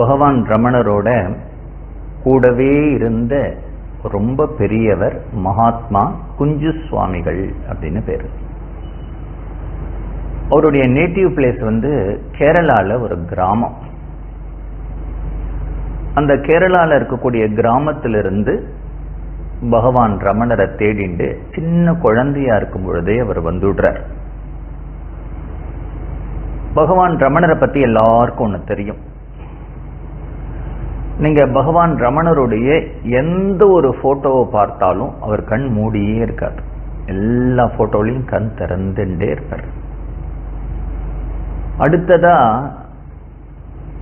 பகவான் ரமணரோட கூடவே இருந்த ரொம்ப பெரியவர் மகாத்மா குஞ்சு சுவாமிகள் அப்படின்னு பேர். அவருடைய நேட்டிவ் பிளேஸ் வந்து கேரளாவில் ஒரு கிராமம். அந்த கேரளாவில் இருக்கக்கூடிய கிராமத்திலிருந்து பகவான் ரமணரை தேடிண்டு சின்ன குழந்தையா இருக்கும் பொழுதே அவர் வந்துடுறார். பகவான் ரமணரை பற்றி எல்லாருக்கும் ஒன்று தெரியும். நீங்க பகவான் ரமணருடைய எந்த ஒரு போட்டோவை பார்த்தாலும் அவர் கண் மூடியே இருக்காது எல்லா போட்டோலையும் கண் திறந்துட்டே இருப்பார் அடுத்ததா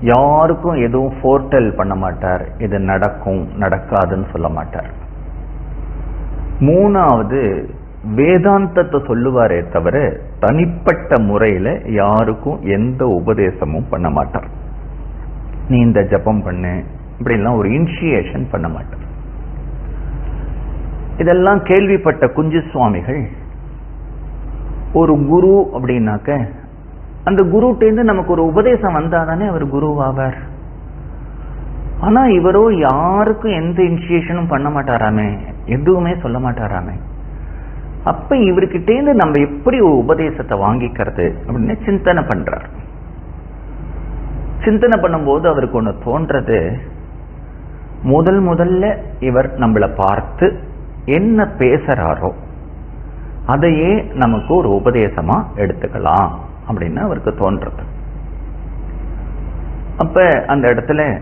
யாருக்கும் எதுவும் ஃபோர்டல் பண்ண மாட்டார். இது நடக்கும் நடக்காதுன்னு சொல்ல மாட்டார். மூணாவது வேதாந்தத்தை சொல்லுவாரே தவிர தனிப்பட்ட முறையில் யாருக்கும் எந்த உபதேசமும் பண்ண மாட்டார். நீ இந்த ஜபம் பண்ணு இப்படிலாம் ஒரு இனிஷியேஷன் பண்ண மாட்டார் இதெல்லாம் கேள்விப்பட்ட குஞ்சு சுவாமிகள் ஒரு குரு அப்படின்னாக்க அந்த குருட்டேந்து நமக்கு ஒரு உபதேசம் வந்தாதானே அவர் குருவாவார். ஆனா இவரோ யாருக்கும் எந்த இனிஷியேஷனும் பண்ண மாட்டாராமே எதுவுமே சொல்ல மாட்டாராமே. அப்ப இவர்கிட்டேந்து நம்ம எப்படி ஒரு உபதேசத்தை வாங்கிக்கிறது அப்படின்னு சிந்தனை பண்றார். சிந்தனை பண்ணும்போது அவருக்கு ஒன்று தோன்றது முதல் முதல்ல இவர் நம்மளை பார்த்து என்ன பேசுறாரோ அதையே நமக்கு ஒரு உபதேசமா எடுத்துக்கலாம் அப்படின்னு அவருக்கு தோன்றது. அப்ப அந்த இடத்துல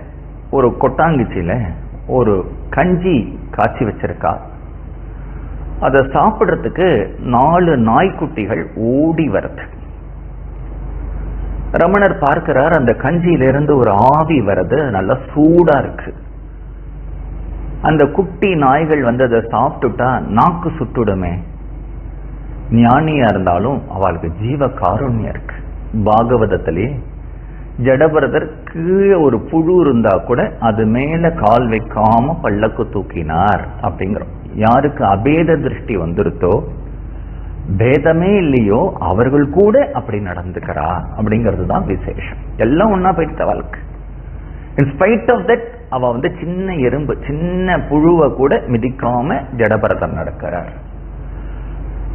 ஒரு கொட்டாங்குச்சியில ஒரு கஞ்சி காய்ச்சி வச்சிருக்கா. அதை சாப்பிடுறதுக்கு நாலு நாய்க்குட்டிகள் ஓடி வருது. ரமணர் பார்க்கிறார் அந்த கஞ்சியிலிருந்து ஒரு ஆவி வருது நல்லா சூடா இருக்கு. அந்த குட்டி நாய்கள் வந்து அதை சாப்பிட்டுட்டா நாக்கு சுட்டுடுமே ஞானியா இருந்தாலும் அவளுக்கு ஜீவ காருண்யம் இருக்கு. பாகவதத்திலே ஜடபரதர் கீழே ஒரு புழு இருந்தா கூட அது மேல கால் வைக்காம பல்லக்கு தூக்கினார் அப்படிங்கிறோம். யாருக்கு அபேத திருஷ்டி வந்துருத்தோ பேதமே இல்லையோ அவர்கள் கூட அப்படி நடந்துக்கிறா அப்படிங்கிறது தான் விசேஷம். எல்லாம் ஒன்னா போயிட்டு வாழ்க்கை இன்ஸ்பைட் ஆஃப் தட் அவ வந்து சின்ன எறும்பு சின்ன புழுவை கூட மிதிக்காம ஜடபரதம் நடக்கிறார்.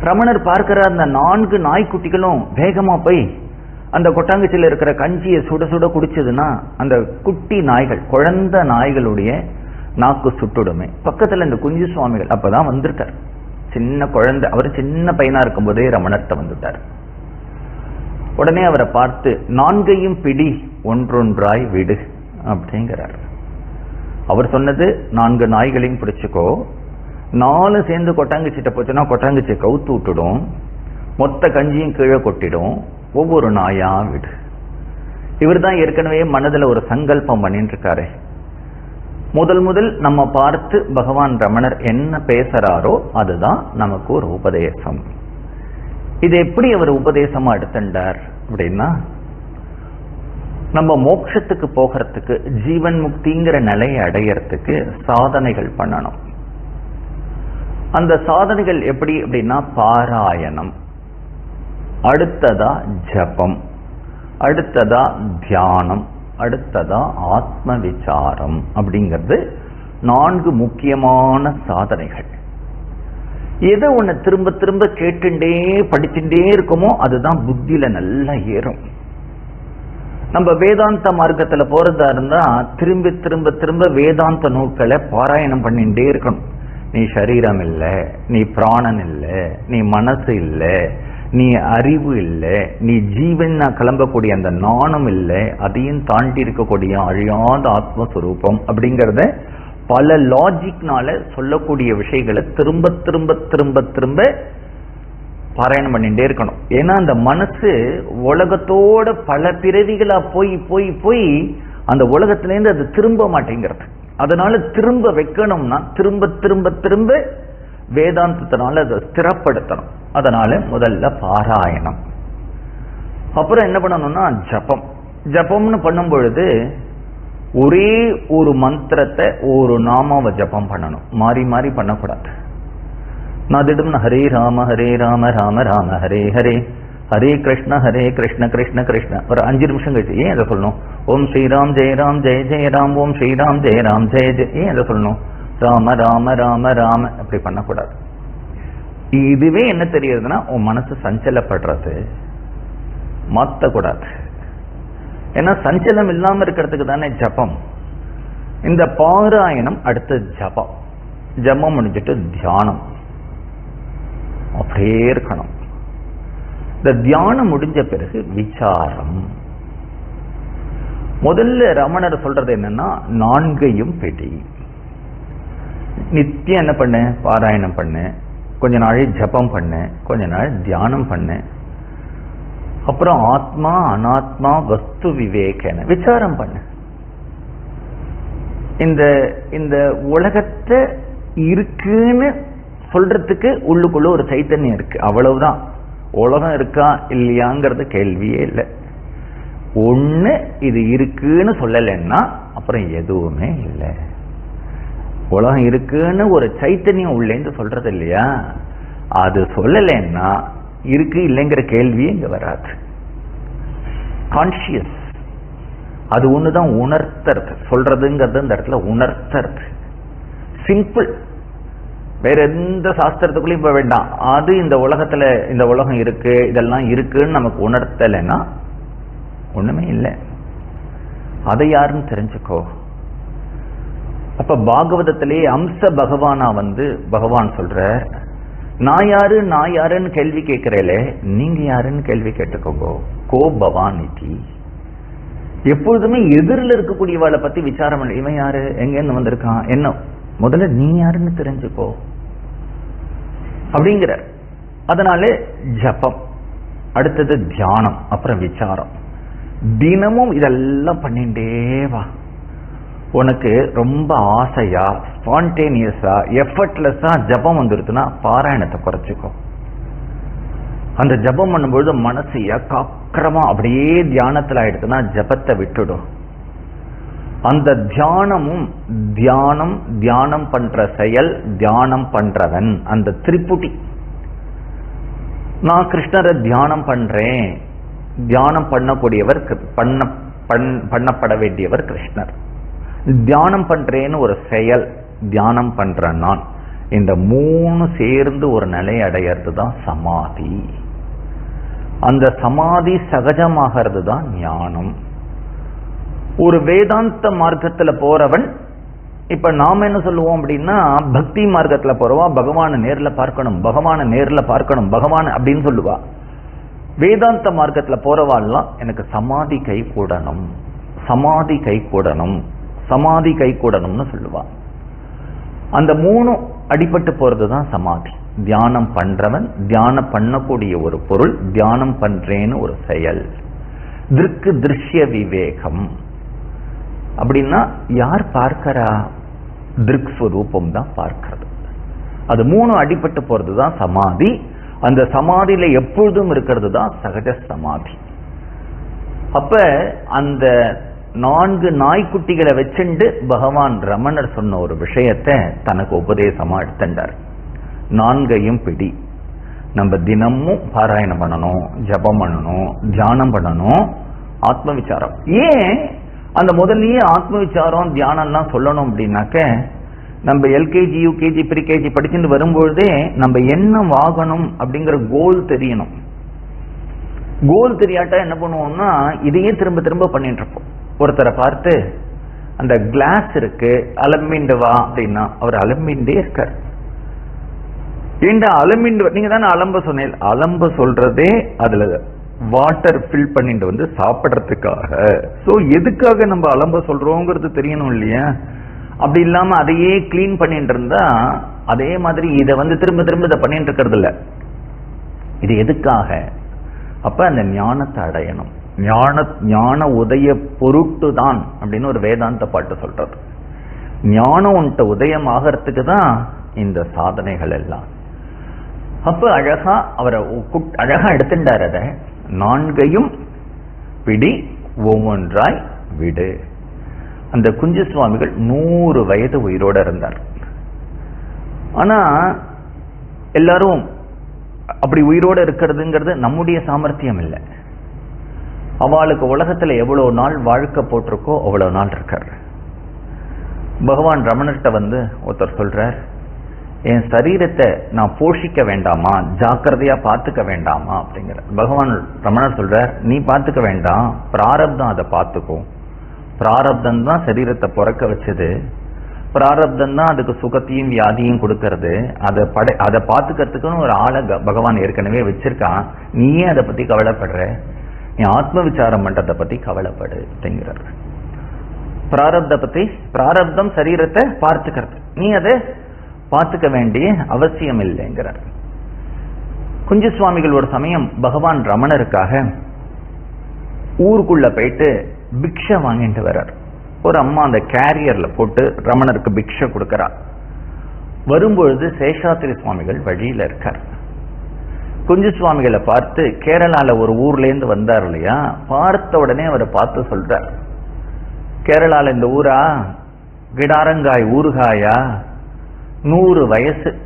ரமணர் பார்க்கிறார் அந்த நான்கு நாய்க்குட்டிகளும் வேகமா போய் அந்த கொட்டாங்குச்சியில இருக்கிற கஞ்சியை சுட சுட குடிச்சதுன்னா அந்த குட்டி நாய்கள் குழந்த நாய்களுடைய நாக்கு சுட்டுடுமே. பக்கத்துல இந்த குஞ்சு சுவாமிகள் அப்பதான் வந்திருக்கார். சின்ன குழந்தை அவர் சின்ன பையனா இருக்கும் போதே ரமணர்கிட்ட வந்துட்டார். உடனே அவரை பார்த்து நான்கையும் பிடி ஒன்றொன்றாய் விடு அப்படிங்கிறார். அவர் சொன்னது நான்கு நாய்களையும் பிடிச்சிக்கோ. நாலு சேர்ந்து கொட்டாங்குச்சிட்ட போச்சுன்னா கொட்டாங்குச்சி கவுத்து விட்டுடும். மொத்த கஞ்சியும் கீழே கொட்டிடும். ஒவ்வொரு நாயா விடு. இவர் தான் ஏற்கனவே மனதில் ஒரு சங்கல்பம் பண்ணிட்டு இருக்காரு முதல் முதல் நம்ம பார்த்து பகவான் ரமணர் என்ன பேசுறாரோ அதுதான் நமக்கு ஒரு உபதேசம். இது எப்படி அவர் உபதேசமா எடுத்துட்டார் அப்படின்னா நம்ம மோட்சத்துக்கு போகிறதுக்கு ஜீவன் முக்திங்கிற நிலையை அடையறதுக்கு சாதனைகள் பண்ணணும். அந்த சாதனைகள் எப்படி அப்படின்னா பாராயணம். அடுத்ததா ஜபம். அடுத்ததா தியானம். அடுத்ததா ஆத்ம விசாரம் அப்படிங்கிறது நான்கு முக்கியமான சாதனைகள். எதை ஒன்று திரும்ப திரும்ப கேட்டுண்டே படிச்சுட்டே இருக்குமோ அதுதான் புத்தியில நல்லா ஏறும். நம்ம வேதாந்த மார்க்கத்துல போறதா இருந்தா திரும்ப திரும்ப திரும்ப வேதாந்த நூல்களை பாராயணம் பண்ணிட்டே இருக்கணும். நீ சரீரம் இல்ல நீ பிராணன் இல்ல நீ மனசு இல்ல நீ அறிவு இல்ல நீ ஜீவன் கிளம்பக்கூடிய அந்த நாணம் இல்ல அதையும் தாண்டி இருக்கக்கூடிய அழியாத ஆத்மஸ்வரூபம் அப்படிங்கறத பல லாஜிக்னால சொல்லக்கூடிய விஷயங்களை திரும்ப திரும்ப திரும்ப திரும்ப பாராயணம் பண்ணிட்டே இருக்கணும். ஏன்னா அந்த மனசு உலகத்தோட பல பிறவிகளா போய் போய் போய் அந்த உலகத்திலேருந்து அது திரும்ப மாட்டேங்கிறது. அதனால திரும்ப வைக்கணும்னா திரும்ப திரும்ப திரும்ப வேதாந்தத்தினால அதை ஸ்திரப்படுத்தணும். அதனால முதல்ல பாராயணம். அப்புறம் என்ன பண்ணணும்னா ஜபம். ஜபம்னு பண்ணும் பொழுது ஒரே ஒரு மந்திரத்தை ஒரு நாமாவை ஜபம் பண்ணணும். மாறி மாறி பண்ணக்கூடாது. நான் திடம்னு ஹரே ராம ஹரே ராம ராம ராம ஹரே ஹரே ஹரே கிருஷ்ண ஹரே கிருஷ்ண கிருஷ்ண கிருஷ்ண ஒரு அஞ்சு நிமிஷம் கழிச்சு ஏன் அதை சொல்லணும் ஓம் ஸ்ரீராம் ஜெயராம் ஜெய ஜெயராம் ஓம் ஸ்ரீராம் ஜெயராம் ஜெய ஜெய ஏன் அதை சொல்லணும் ராம ராம ராம ராம அப்படி பண்ணக்கூடாது இதுவே என்ன தெரியுதுன்னா உன் மனசு சஞ்சலப்படுறது மாத்தக்கூடாது ஏன்னா சஞ்சலம் இல்லாம இருக்கிறதுக்கு தானே ஜபம் இந்த பாராயணம் அடுத்த ஜபம் ஜபம் முடிஞ்சிட்டு தியானம் அப்படியே இருக்கணும். இந்த தியானம் முடிஞ்ச பிறகு விசாரம். முதல்ல ரமணர் சொல்றது என்னன்னா நான்கையும் பிடி நித்தியம் என்ன பண்ணு? பாராயணம் பண்ணு. கொஞ்ச நாள் ஜபம் பண்ணு. கொஞ்ச நாள் தியானம் பண்ணு. அப்புறம் ஆத்மா அனாத்மா வஸ்து விவேகன விசாரம் பண்ணு. இந்த இந்த உலகத்தை இருக்குன்னு சொல்றதுக்கு உள்ளுக்குள்ள ஒரு சைத்தன்யம் இருக்கு. அவ்வளவுதான். உலகம் இருக்கா இல்லையாங்கிறது கேள்வியே இல்லை. ஒன்று இது இருக்குன்னு சொல்லலைன்னா அப்புறம் எதுவுமே இல்லை. உலகம் இருக்குன்னு ஒரு சைத்தன்யம் உள்ளேந்து சொல்றது இல்லையா? அது சொல்லலைன்னா இருக்கு இல்லைங்கிற கேள்வியே இங்க வராது. கான்சியஸ் அது ஒண்ணுதான் உணர்த்தறது. சொல்றதுங்கிறது இந்த இடத்துல உணர்த்தறது. சிம்பிள் வேற எந்த சாஸ்திரத்துக்குள்ளயும் போக வேண்டாம். அது இந்த உலகத்துல இந்த உலகம் இருக்கு இதெல்லாம் இருக்குன்னு நமக்கு உணர்த்தலைன்னா ஒண்ணுமே இல்லை. அதை யாருன்னு தெரிஞ்சுக்கோ. அப்ப பாகவதத்திலே அம்ச பகவானா வந்து பகவான் சொல்ற நான் யாரு நான் யாருன்னு கேள்வி கேட்கிறேலே நீங்க யாருன்னு கேள்வி கேட்டுக்கோங்கோ. கோ பவானிதி. எப்பொழுதுமே எதிரில் இருக்கக்கூடியவளை பத்தி விசாரம் இல்லை இவன் யாரு? எங்க இருந்து வந்திருக்கான்? என்ன? முதல்ல நீ யாருன்னு தெரிஞ்சுக்கோ. அப்படிங்கிற அதனாலே ஜபம் அடுத்தது தியானம் அப்புறம் விசாரம். தினமும் இதெல்லாம் பண்ணிட்டே வா. உனக்கு ரொம்ப ஆசையா ஸ்பான்டேனியஸா எஃபர்ட்லெஸ்ஸா ஜபம் வந்துருச்சுன்னா பாராயணத்தை குறைச்சிக்கோ. அந்த ஜபம் பண்ணும்பொழுது மனசு ஏக்காக்கிரமா அப்படியே தியானத்தில் ஆயிடுச்சுன்னா ஜபத்தை விட்டுடும் அந்த தியானமும் தியானம் தியானம் பண்ற செயல் தியானம் பண்றவன். அந்த திரிபுட்டி நான் கிருஷ்ணரை தியானம் பண்றேன். தியானம் பண்ணக்கூடியவர் பண்ண பண்- பண்ணப்பட வேண்டியவர் கிருஷ்ணர். தியானம் பண்றேன்னு ஒரு செயல் தியானம் பண்ற நான். இந்த மூணு சேர்ந்து ஒரு நிலை அடையிறது தான் சமாதி. அந்த சமாதி சகஜமாகிறது தான் ஞானம். ஒரு வேதாந்த மார்க்கத்துல போறவன் இப்ப நாம என்ன சொல்லுவோம் அப்படின்னா பக்தி மார்க்கத்துல போறவா பகவானை நேர்ல பார்க்கணும் பகவானை நேர்ல பார்க்கணும் பகவான் அப்படின்னு சொல்லுவா. வேதாந்த மார்க்கத்துல போறவாள்லாம் எனக்கு சமாதி கை கூடணும் சமாதி கை கூடணும் சமாதி கை கூடணும்னு சொல்லுவா. அந்த மூணு அடிபட்டு போறது தான் சமாதி. தியானம் பண்றவன் தியானம் பண்ணக்கூடிய ஒரு பொருள் தியானம் பண்றேன்னு ஒரு செயல். திருக்கு திருஷ்ய விவேகம். அப்படின்னா யார் பார்க்கறா? திருக்ஸ்வரூபம் தான் பார்க்கிறது. அது மூணு அடிபட்டு போறது தான் சமாதி. அந்த சமாதியில எப்பொழுதும் இருக்கிறது தான் சகஜ சமாதி அப்ப அந்த நான்கு நாய்க்குட்டிகளை வச்சுண்டு பகவான் ரமணர் சொன்ன ஒரு விஷயத்தை தனக்கு உபதேசமா எடுத்துட்டார். நான்கையும் பிடி. நம்ம தினமும் பாராயணம் பண்ணணும் ஜபம் பண்ணணும் தியானம் பண்ணணும் ஆத்ம விசாரம். ஏன் அந்த முதல்லயே ஆத்ம விசாரம் தியானம்லாம் சொல்லணும் அப்படின்னாக்க நம்ம எல்கேஜி யூகேஜி ப்ரீகேஜி படிச்சுட்டு வரும்பொழுதே நம்ம என்ன வாங்கணும் அப்படிங்கிற கோல் தெரியணும். கோல் தெரியாட்டா என்ன பண்ணுவோம்னா இதையே திரும்ப திரும்ப பண்ணிட்டு இருப்போம் ஒருத்தரை பார்த்து அந்த கிளாஸ் இருக்கு அலம்பிண்டு வா அப்படின்னா அவர் அலம்பிண்டே இருக்கார். ஏண்டா அலம்பிண்டு நீங்க தானே அலம்ப சொன்னீங்க? அலம்ப சொல்றதே அதுல வாட்டர் ஃபில் பண்ணிட்டு வந்து சாப்பிட்றதுக்காக. ஸோ எதுக்காக நம்ம அலம்ப சொல்றோங்கிறது தெரியணும் இல்லையா? அப்படி இல்லாம அதையே க்ளீன் பண்ணிட்டு இருந்தா அதே மாதிரி இதை வந்து திரும்ப திரும்ப இதை பண்ணிட்டு இருக்கிறது இல்ல. இது எதுக்காக? அப்ப அந்த ஞானத்தை அடையணும். ஞான ஞான உதய பொருட்டு தான் அப்படின்னு ஒரு வேதாந்த பாட்டு சொல்றது. ஞானம் உன்ட்ட உதயம் ஆகிறதுக்கு தான் இந்த சாதனைகள் எல்லாம். அப்ப அழகா அவரை அழகா எடுத்துட்டார் அதை. நான்கையும் பிடி ஒவ்வொன்றாய் விடு. அந்த குஞ்சு சுவாமிகள் நூறு வயது உயிரோட இருந்தார். ஆனா எல்லாரும் அப்படி உயிரோட இருக்கிறதுங்கிறது நம்முடைய சாமர்த்தியம் இல்லை. அவளுக்கு உலகத்துல எவ்வளவு நாள் வாழ்க்கை போட்டிருக்கோ அவ்வளவு நாள் இருக்கார். பகவான் ரமணர்கிட்ட வந்து ஒருத்தர் சொல்றார் என் சரீரத்தை நான் போஷிக்க வேண்டாமா? ஜாக்கிரதையா பார்த்துக்க வேண்டாமா? அப்படிங்கிற பகவான் ரமணர் சொல்ற நீ பார்த்துக்க வேண்டாம். பிராரப்தம் அதை பார்த்துக்கும் பிராரப்தம் தான் சரீரத்தை பிறக்க வச்சது. பிராரப்தம் தான் அதுக்கு சுகத்தையும் வியாதியும் கொடுக்கறது. அதை படை அதை பார்த்துக்கிறதுக்குன்னு ஒரு ஆளை க- பகவான் ஏற்கனவே வச்சிருக்கான். நீயே அதை பத்தி கவலைப்படுற. நீ ஆத்ம விசாரம் பண்றதை பத்தி கவலைப்படு அப்படிங்கிறார். பிராரப்த பத்தி பிராரப்தம் சரீரத்தை பார்த்துக்கிறது. நீ அதை பார்த்துக்க வேண்டிய அவசியம் இல்லைங்கிறார் குஞ்சு சுவாமிகள் ஒரு சமயம் பகவான் ரமணருக்காக ஊருக்குள்ள போயிட்டு பிக்ஷை வாங்கிட்டு வர்றார். ஒரு அம்மா அந்த கேரியர்ல போட்டு ரமணருக்கு பிக்ஷை கொடுக்கிறார். வரும்பொழுது சேஷாத்திரி சுவாமிகள் வழியில இருக்கார். குஞ்சு சுவாமிகளை பார்த்து கேரளால ஒரு ஊர்லேருந்து வந்தார் இல்லையா? பார்த்த உடனே அவரை பார்த்து சொல்றார். கேரளால இந்த ஊரா? கிடாரங்காய் ஊறுகாயா? நூறு வயசு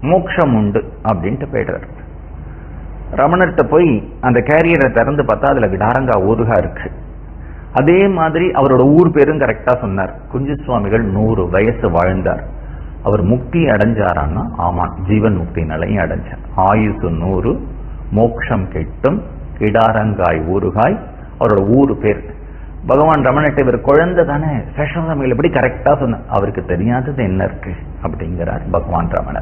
மோட்சம் உண்டு அப்படின்ட்டு போயிடுறார். ரமணர்கிட்ட போய் அந்த கேரியரை திறந்து பார்த்தா அதுல விடாரங்கா ஊருகா இருக்கு. அதே மாதிரி அவரோட ஊர் பேரும் கரெக்டா சொன்னார். குஞ்சு சுவாமிகள் நூறு வயசு வாழ்ந்தார். அவர் முக்தி அடைஞ்சாரான்னா ஆமாம் ஜீவன் முக்தி நிலையும் அடைஞ்சார். ஆயுசு நூறு மோக்ஷம் கெட்டும் கிடாரங்காய் ஊறுகாய் அவரோட ஊர் பேர் பகவான் ரமணட்ட இவர் குழந்தை தானே? சேஷவதமிகள் எப்படி கரெக்டா சொன்ன? அவருக்கு தெரியாதது என்ன இருக்கு? அப்படிங்கிறார் பகவான் ரமணர்